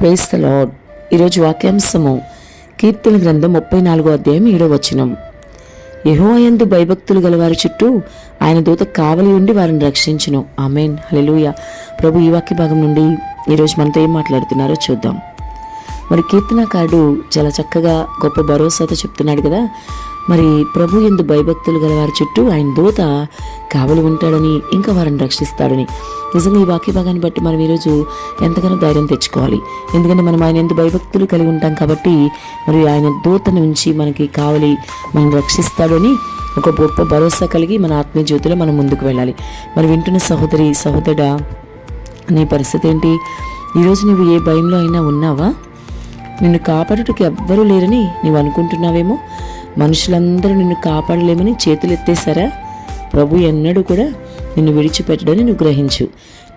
Praise the lord ఈరోజు వాక్యాంశము కీర్తన గ్రంథం ముప్పై నాలుగో అధ్యాయం ఏడో వచనం. యహోయందు భయభక్తులు గలవారి చుట్టూ ఆయన దూత కావలి ఉండి వారిని రక్షించును. ఆమెన్. హలెలుయ ప్రభు ఈ వాక్య భాగం నుండి ఈరోజు మనతో ఏం మాట్లాడుతున్నారో చూద్దాం. మరి కీర్తనకారుడు చాలా చక్కగా గొప్ప భరోసాతో చెప్తున్నాడు కదా. మరి ప్రభు ఎందు భయభక్తులు గల వారి చుట్టూ ఆయన దూత కావలి ఉంటాడని ఇంకా వారిని రక్షిస్తాడని. నిజంగా ఈ వాక్య భాగాన్ని బట్టి మనం ఈరోజు ఎంతగానో ధైర్యం తెచ్చుకోవాలి. ఎందుకంటే మనం ఆయన ఎందు భయభక్తులు కలిగి ఉంటాం కాబట్టి మరి ఆయన దూత నుంచి మనకి కావలి మనం రక్షిస్తాడని ఒక గొప్ప భరోసా కలిగి మన ఆత్మీయ జ్యోతిలో మనం ముందుకు వెళ్ళాలి. మరి వింటున్న సహోదరి సహోదరుడా నీ పరిస్థితి ఏంటి? ఈరోజు నువ్వు ఏ భయంలో అయినా ఉన్నావా? నిన్ను కాపాడుటకు ఎవ్వరూ లేరని నువ్వు అనుకుంటున్నావేమో? మనుషులందరూ నిన్ను కాపాడలేమని చేతులెత్తేశారా? ప్రభు ఎన్నడూ కూడా నిన్ను విడిచిపెట్టడని నువ్వు గ్రహించు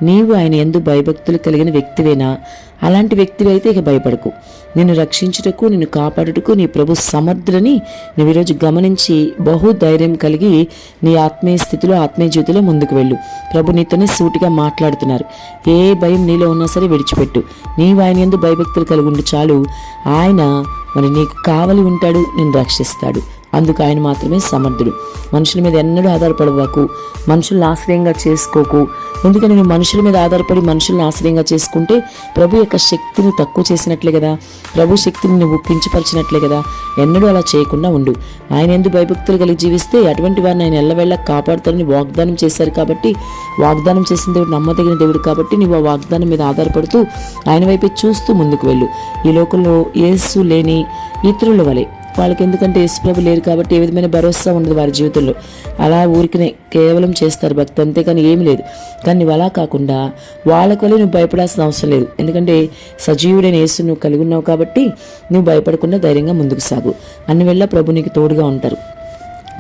నీవు ఆయన ఎందు భయభక్తులు కలిగిన వ్యక్తివేనా? అలాంటి వ్యక్తివి అయితే ఇక భయపడకు. నిన్ను రక్షించుటకు నిన్ను కాపాడుటకు నీ ప్రభు సమర్థులని నువ్వు ఈరోజు గమనించి బహు ధైర్యం కలిగి నీ ఆత్మీయ స్థితిలో ఆత్మీయ జీవితంలో ముందుకు వెళ్ళు. ప్రభు నీతోనే సూటిగా మాట్లాడుతున్నారు. ఏ భయం నీలో ఉన్నా సరే విడిచిపెట్టు. నీవు ఆయన ఎందు భయభక్తులు కలిగి ఉండి చాలు. ఆయన మరి నీకు కావలి ఉంటాడు నేను రక్షిస్తాడు. అందుకు ఆయన మాత్రమే సమర్థుడు. మనుషుల మీద ఎన్నడూ ఆధారపడవాకు. మనుషుల్ని ఆశ్రయంగా చేసుకోకు. ఎందుకని నువ్వు మనుషుల మీద ఆధారపడి మనుషుల్ని ఆశ్రయంగా చేసుకుంటే ప్రభు యొక్క శక్తిని తక్కువ చేసినట్లే కదా. ప్రభు శక్తిని నువ్వు కించపరిచినట్లే కదా. ఎన్నడూ అలా చేయకుండా ఉండు. ఆయన ఎందు భయభక్తులు కలిగి జీవిస్తే అటువంటి వారిని ఆయన ఎల్లవేళ కాపాడుతారని వాగ్దానం చేశారు కాబట్టి వాగ్దానం చేసిన దేవుడు నమ్మదగిన దేవుడు కాబట్టి నువ్వు ఆ వాగ్దానం మీద ఆధారపడుతూ ఆయన వైపే చూస్తూ ముందుకు వెళ్ళు. ఈ లోకంలో యేసు లేని ఇతరుల వలె వాళ్ళకి ఎందుకంటే యేసుప్రభు లేరు కాబట్టి ఏ విధమైన భరోసా ఉండదు వారి జీవితంలో. అలా ఊరికినే కేవలం చేస్తారు భక్తి అంతేకాని ఏమి లేదు. కానీ నువ్వు అలా కాకుండా వాళ్ళకు వల్ల నువ్వు భయపడాల్సిన అవసరం లేదు. ఎందుకంటే సజీవుడైన యేసు నువ్వు కలిగి ఉన్నావు కాబట్టి నువ్వు భయపడకుండా ధైర్యంగా ముందుకు సాగు. అన్ని వెళ్ళ ప్రభు నీకు తోడుగా ఉంటారు.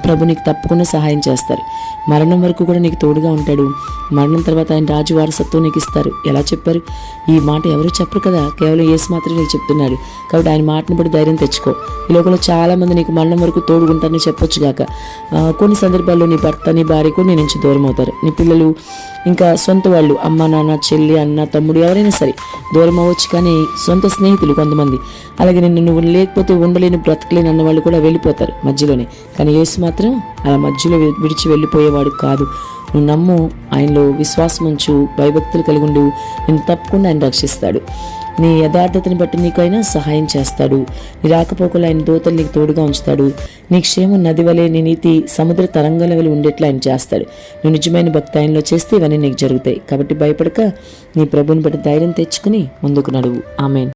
ప్రభు నీకు తప్పకుండా సహాయం చేస్తారు. మరణం వరకు కూడా నీకు తోడుగా ఉంటాడు. మరణం తర్వాత ఆయన రాజు వారసత్వం నీకు ఇస్తారు. ఎలా చెప్పారు? ఈ మాట ఎవరు చెప్పరు కదా? కేవలం యేసు మాత్రమే నీకు చెప్తున్నాడు కాబట్టి ఆయన మాటను బట్టి ధైర్యం తెచ్చుకో. ఈ లోకంలో చాలా మంది నీకు మరణం వరకు తోడుగుంటారని చెప్పొచ్చు గాక. కొన్ని సందర్భాల్లో నీ భర్త నీ భార్య కూడా నీ నుంచి దూరం అవుతారు. నీ పిల్లలు ఇంకా సొంత వాళ్ళు అమ్మ నాన్న చెల్లి అన్న తమ్ముడు ఎవరైనా సరే దూరం అవ్వచ్చు కానీ సొంత స్నేహితులు కొంతమంది. అలాగే నిన్ను నువ్వు లేకపోతే ఉండలేని బ్రతకలేని అన్న వాళ్ళు కూడా వెళ్ళిపోతారు మధ్యలోనే. కానీ యేసు మాత్రం అలా మధ్యలో విడిచి వెళ్ళిపోయే వెళ్ళిపోయేవాడు కాదు. నువ్వు నమ్ము ఆయనలో విశ్వాసం ఉంచు భయభక్తులు కలిగి ఉండు నేను తప్పకుండా ఆయన రక్షిస్తాడు. నీ యథార్థతని బట్టి నీకైనా సహాయం చేస్తాడు. నీ రాకపోకలు ఆయన దూతలు నీకు తోడుగా ఉంచుతాడు. నీ క్షేమం నది వలె నీ నీతి సముద్ర తరంగాల వలె ఉండేట్లా ఆయన చేస్తాడు. నువ్వు నిజమైన భక్తి ఆయనలో చేస్తే ఇవన్నీ నీకు జరుగుతాయి. కాబట్టి భయపడక నీ ప్రభుని బట్టి ధైర్యం తెచ్చుకుని ముందుకు నడువు. ఆమెన్.